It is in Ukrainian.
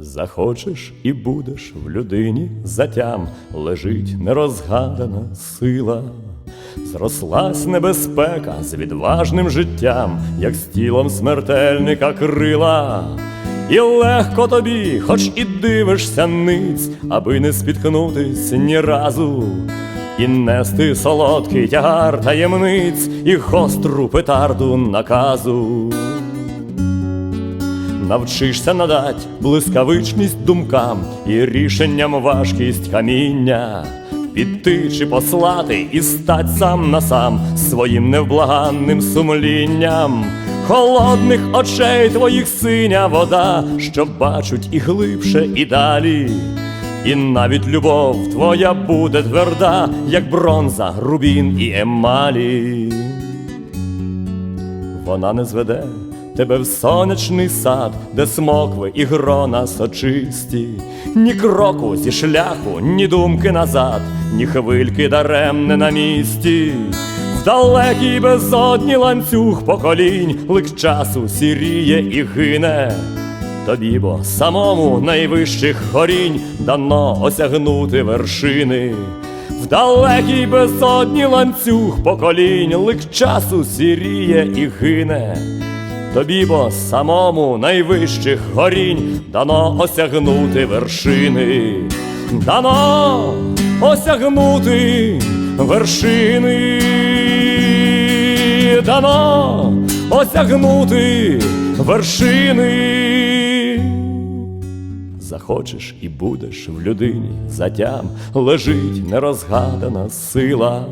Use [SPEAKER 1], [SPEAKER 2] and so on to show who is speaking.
[SPEAKER 1] Захочеш і будеш в людині затям лежить нерозгадана сила. Зрослась небезпека з відважним життям, як з тілом смертельника крила. І легко тобі, хоч і дивишся ниць, аби не спіткнутись ні разу, і нести солодкий тягар таємниць і гостру петарду наказу. Навчишся надать блискавичність думкам і рішенням важкість каміння, піти чи послати і стать сам на сам своїм невблаганним сумлінням, холодних очей твоїх синя вода, що бачуть і глибше, і далі. І навіть любов твоя буде тверда, як бронза, рубін і емалі. Вона не зведе тебе в сонячний сад, де смокви і грона сочисті, ні кроку зі шляху, ні думки назад, ні хвильки даремне на місці. В далекій безодні ланцюг поколінь, лик часу сіріє і гине. Тобі бо самому найвищих горінь дано осягнути вершини. В далекій безодні ланцюг поколінь, лик часу сіріє і гине. Тобі бо самому найвищих горінь дано осягнути вершини, дано осягнути вершини, дано осягнути вершини. Захочеш і будеш в людині затям лежить нерозгадана сила.